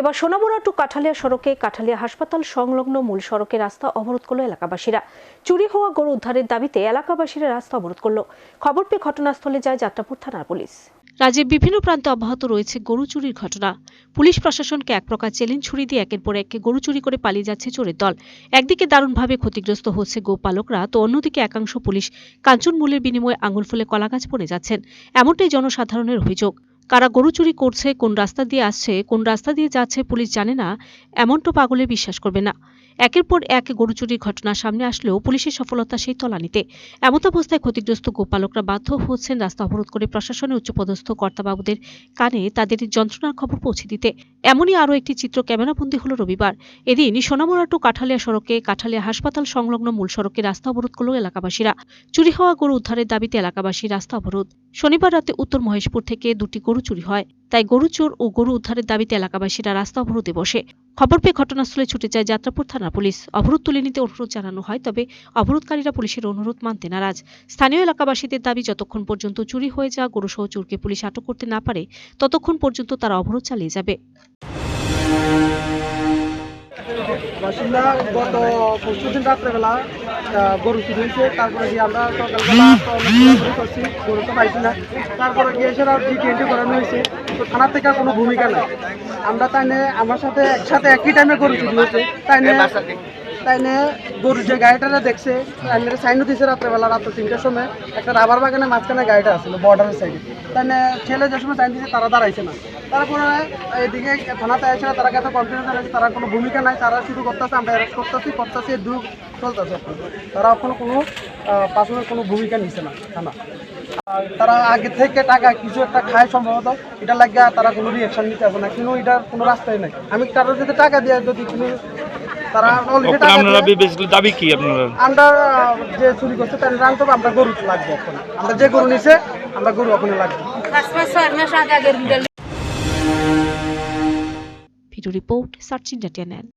এবার সোনামুড়া টু কাঠালিয়া সড়কে কাঠালিয়া হাসপাতাল সংলগ্ন মূল সড়কে রাস্তা অবরোধ করল এলাকাবাসীরা। চুরি হওয়া গরু উদ্ধারের দাবিতে এলাকাবাসীরা রাস্তা অবরোধ করল। খবর পেয়ে ঘটনাস্থলে যায় যাত্রাপুর থানার পুলিশ। রাজ্যের বিভিন্ন প্রান্তে অব্যাহত রয়েছে গরু চুরির ঘটনা। পুলিশ প্রশাসনকে এক প্রকার চ্যালেঞ্জ ছুরি দিয়ে একের পর এক গরু চুরি করে পালিয়ে যাচ্ছে চোরের দল। একদিকে দারুণভাবে ক্ষতিগ্রস্ত হচ্ছে গোপালকরা, তো অন্যদিকে একাংশ পুলিশ কাঞ্চন মূল্যের বিনিময়ে আঙুল ফুলে কলাগাছ পড়ে যাচ্ছেন। এমনটাই জনসাধারণের অভিযোগ। কারা গরু চুরি করছে, কোন রাস্তা দিয়ে আসছে, কোন রাস্তা দিয়ে যাচ্ছে পুলিশ জানে না এমনটা পাগলে বিশ্বাস করবে না। একের পর এক গরু চুরির ঘটনা সামনে আসলেও পুলিশের সফলতা সেই তলানিতে। এমত অবস্থায় ক্ষতিগ্রস্ত গোপালকরা বাধ্য হচ্ছেন রাস্তা অবরোধ করে প্রশাসনের উচ্চপদস্থ কর্তাবাবুদের কানে তাদের যন্ত্রণার খবর পৌঁছে দিতে। এমনই আরও একটি চিত্র ক্যামেরাবন্দি হলো রবিবার। এদিন সোনামুড়া টু কাঠালিয়া সড়কে কাঠালিয়া হাসপাতাল সংলগ্ন মূল সড়কে রাস্তা অবরোধ করল এলাকাবাসীরা। চুরি হওয়া গরু উদ্ধারের দাবিতে এলাকাবাসী রাস্তা অবরোধ। শনিবার রাতে উত্তর মহেশপুর থেকে দুটি গরু চুরি হয়। তাই গরু চোর ও গরু উদ্ধারের দাবিতে এলাকাবাসীরা রাস্তা অবরোধে বসে। খবর পেয়ে ঘটনাস্থলে ছুটে যায় যাত্রাপুর থানা পুলিশ। অবরোধ তুলে নিতে অনুরোধ জানানো হয়, তবে অবরোধকারীরা পুলিশের অনুরোধ মানতে নারাজ। স্থানীয় এলাকাবাসীদের দাবি, যতক্ষণ পর্যন্ত চুরি হয়ে যাওয়া গরু সহ চোরকে পুলিশ আটক করতে না পারে, ততক্ষণ পর্যন্ত তারা অবরোধ চালিয়ে যাবে। বাসিন্দা, গত পরশু দিন রাত্রেবেলা গরু চুরি হয়েছে, তারপরে গিয়ে আমরা করছি গরু তো পাইছি না। তারপরে গিয়ে সেটা জি করানো হয়েছে। তো থানার থেকে কোনো ভূমিকা নাই। আমরা তাই নিয়ে, আমার সাথে একসাথে একই টাইমে গরু চুরি হয়েছে। তাই নিয়ে তাই নিয়ে গরু যে গাড়িটা দেখছে, তাই সাইনও দিয়েছে রাত্রেবেলা, রাত্র তিনটার সময়। একটা রাবার বাগানের মাঝখানে গাড়িটা আছিল বর্ডারের সাইডে তাই ছেলে যে সময় সাইন দিয়েছে তারা দাঁড়াইছে না। তারপরে এদিকে থানাতে আসে তারা কাছে কনফিডেন্স আছে তারা কোনো ভূমিকা নাই তারা শুধু করতেছে আমরা অ্যারেস্ট করতেছি করতেছি দূর চলতেছে। এখন। তারা এখনও কোনো পার্সোনাল কোনো ভূমিকা নিচ্ছে না থানা। তারা আগে থেকে টাকা কিছু একটা খায় সম্ভবত এটা লাগে তারা কোনো রিয়াকশন নিতে হবে না কিন্তু এটার কোনো রাস্তাই নাই। আমি তারা যদি টাকা দিয়ে যদি কোনো তারা অলরেডি টাকা আপনারা বেসিক্যালি দাবি কি আপনারা? আমরা যে চুরি করছে তার জানতে হবে আমরা গরু লাগবে এখন। আমরা যে গরু নিছে আমরা গরু ওখানে লাগবে। to report such Tatyanan.